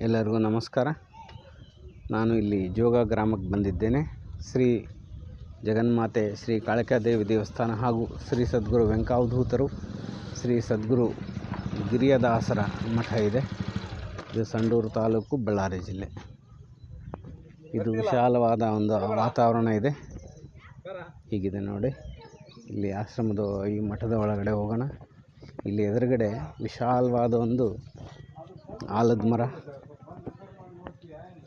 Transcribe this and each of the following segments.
ಎಲ್ಲರಿಗೂ ನಮಸ್ಕಾರ. ನಾನು ಇಲ್ಲಿ ಜೋಗ ಗ್ರಾಮಕ್ಕೆ ಬಂದಿದ್ದೇನೆ. ಶ್ರೀ ಜಗನ್ಮಾತೆ ಶ್ರೀ ಕಾಳಿಕಾದೇವಿ ದೇವಸ್ಥಾನ ಹಾಗೂ ಶ್ರೀ ಸದ್ಗುರು ವೆಂಕಾವಧೂತರು, ಶ್ರೀ ಸದ್ಗುರು ಗಿರಿಯದಾಸರ ಮಠ ಇದೆ. ಇದು ಸಂಡೂರು ತಾಲೂಕು ಬಳ್ಳಾರಿ ಜಿಲ್ಲೆ. ಇದು ವಿಶಾಲವಾದ ಒಂದು ವಾತಾವರಣ ಇದೆ. ಹೀಗಿದೆ ನೋಡಿ. ಇಲ್ಲಿ ಆಶ್ರಮದ ಈ ಮಠದ ಒಳಗಡೆ ಹೋಗೋಣ. ಇಲ್ಲಿ ಎದುರುಗಡೆ ವಿಶಾಲವಾದ ಒಂದು ಆಲದ ಮರ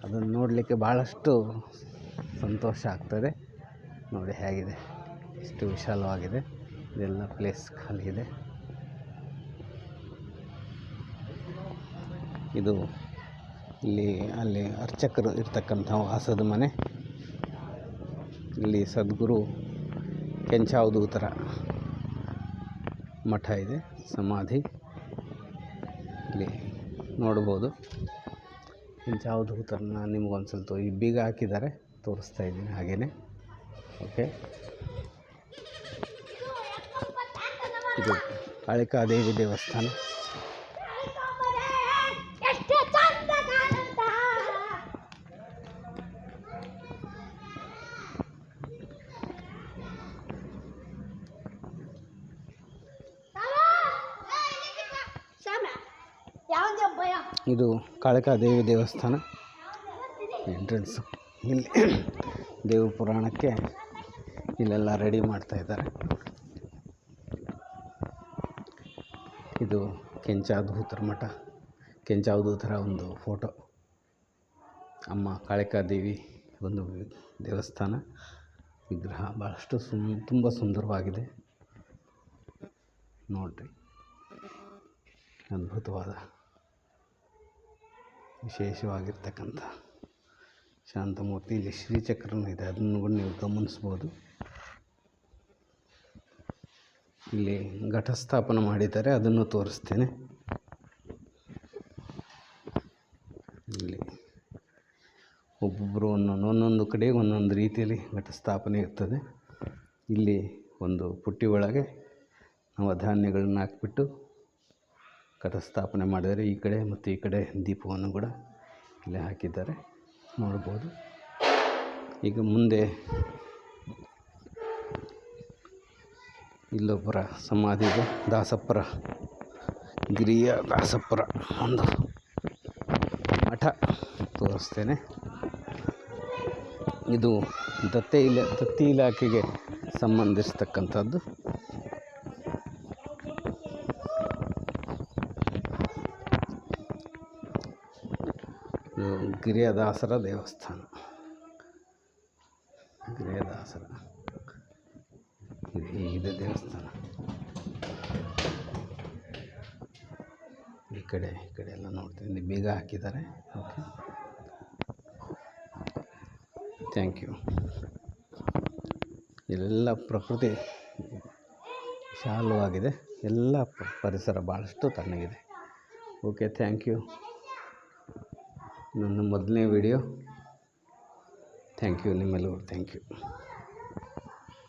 ಅದನ್ನು ನೋಡಲಿಕ್ಕೆ ಭಾಳಷ್ಟು ಸಂತೋಷ ಆಗ್ತದೆ. ನೋಡಿ ಹೇಗಿದೆ. ಎಷ್ಟು ವಿಶಾಲವಾಗಿದೆ. ಇದೆಲ್ಲ ಪ್ಲೇಸ್ ಖಾಲಿ ಇದೆ. ಇದು ಇಲ್ಲಿ, ಅಲ್ಲಿ ಅರ್ಚಕರು ಇರ್ತಕ್ಕಂಥ ವಾಸದ ಮನೆ. ಇಲ್ಲಿ ಸದ್ಗುರು ಕೆಂಚಾವಧೂತರ ಮಠ ಇದೆ. ಸಮಾಧಿ. ಇಲ್ಲಿ ನೋಡ್ಬೋದು. ಕೆಂಚಾವಧೂತರನ್ನ ನಿಮ್ಗೊಂದು ಸ್ವಲ್ಪ ಈ ಬೀಗ ಹಾಕಿದ್ದಾರೆ ತೋರಿಸ್ತಾ ಇದ್ದೀನಿ ಹಾಗೆಯೇ ಓಕೆ ಇದು ಕಾಳಿಕಾದೇವಿ ದೇವಸ್ಥಾನ. ಇದು ಕಾಳಿಕಾದೇವಿ ದೇವಸ್ಥಾನ. ಎಂಟ್ರೆನ್ಸ್ ಇಲ್ಲಿ ದೇವ ಪುರಾಣಕ್ಕೆ ಇಲ್ಲೆಲ್ಲ ರೆಡಿ ಮಾಡ್ತಾ ಇದ್ದಾರೆ. ಇದು ಕೆಂಚಾವಧೂತರ ಮಠ. ಕೆಂಚಾವಧೂತರ ಒಂದು ಫೋಟೋ ಅಮ್ಮ ಕಾಳಿಕಾದೇವಿ ಒಂದು ದೇವಸ್ಥಾನ. ವಿಗ್ರಹ ಭಾಳಷ್ಟು ಸುಂದ ತುಂಬ ಸುಂದರವಾಗಿದೆ. ನೋಡಿರಿ. ಅದ್ಭುತವಾದ ವಿಶೇಷವಾಗಿರ್ತಕ್ಕಂಥ ಶಾಂತಮೂರ್ತಿ ಇಲ್ಲಿ ಶ್ರೀಚಕ್ರನೂ ಇದೆ. ಅದನ್ನು ಕೂಡ ನೀವು ಗಮನಿಸ್ಬೋದು. ಇಲ್ಲಿ ಘಟಸ್ಥಾಪನ ಮಾಡಿದ್ದಾರೆ. ಅದನ್ನು ತೋರಿಸ್ತೇನೆ. ಇಲ್ಲಿ ಒಬ್ಬೊಬ್ಬರು ಒಂದೊಂದು ಒಂದೊಂದು ಕಡೆ ಒಂದೊಂದು ರೀತಿಯಲ್ಲಿ ಘಟಸ್ಥಾಪನೆ ಇರ್ತದೆ. ಇಲ್ಲಿ ಒಂದು ಪುಟ್ಟಿ ಒಳಗೆ ನವಧಾನ್ಯಗಳನ್ನ ಹಾಕ್ಬಿಟ್ಟು ಘಟಸ್ಥಾಪನೆ ಮಾಡಿದರೆ ಈ ಕಡೆ ಮತ್ತು ಈ ಕಡೆ ದೀಪವನ್ನು ಕೂಡ ಇಲ್ಲಿ ಹಾಕಿದ್ದಾರೆ. ನೋಡ್ಬೋದು. ಈಗ ಮುಂದೆ ಇಲ್ಲೊಬ್ಬರ ಸಮಾಧಿ ಇದೆ. ದಾಸಪ್ಪರ ಗಿರಿಯ ದಾಸಪ್ಪರ ಒಂದು ಮಠ ತೋರಿಸ್ತೇನೆ. ಇದು ದತ್ತೆ ಇಲ, ದತ್ತಿ ಇಲಾಖೆಗೆ ಸಂಬಂಧಿಸ್ತಕ್ಕಂಥದ್ದು. ಗಿರಿಯದಾಸರ ದೇವಸ್ಥಾನ. ಗಿರಿಯದಾಸರ ಇದು ದೇವಸ್ಥಾನ. ಈ ಕಡೆ ಈ ಕಡೆ ಎಲ್ಲ ನೋಡ್ತೀನಿ. ಬೀಗ ಹಾಕಿದ್ದಾರೆ. ಓಕೆ ಥ್ಯಾಂಕ್ ಯು ಎಲ್ಲ ಪ್ರಕೃತಿ ವಿಶಾಲವಾಗಿದೆ. ಎಲ್ಲ ಪರಿಸರ ಭಾಳಷ್ಟು ತಣ್ಣಗಿದೆ. ಓಕೆ ಥ್ಯಾಂಕ್ ಯು ನನ್ನ ಮೊದಲನೇ ವೀಡಿಯೋ. ಥ್ಯಾಂಕ್ ಯು ನಿಮ್ಮೆಲ್ಲರಿಗೂ. Thank you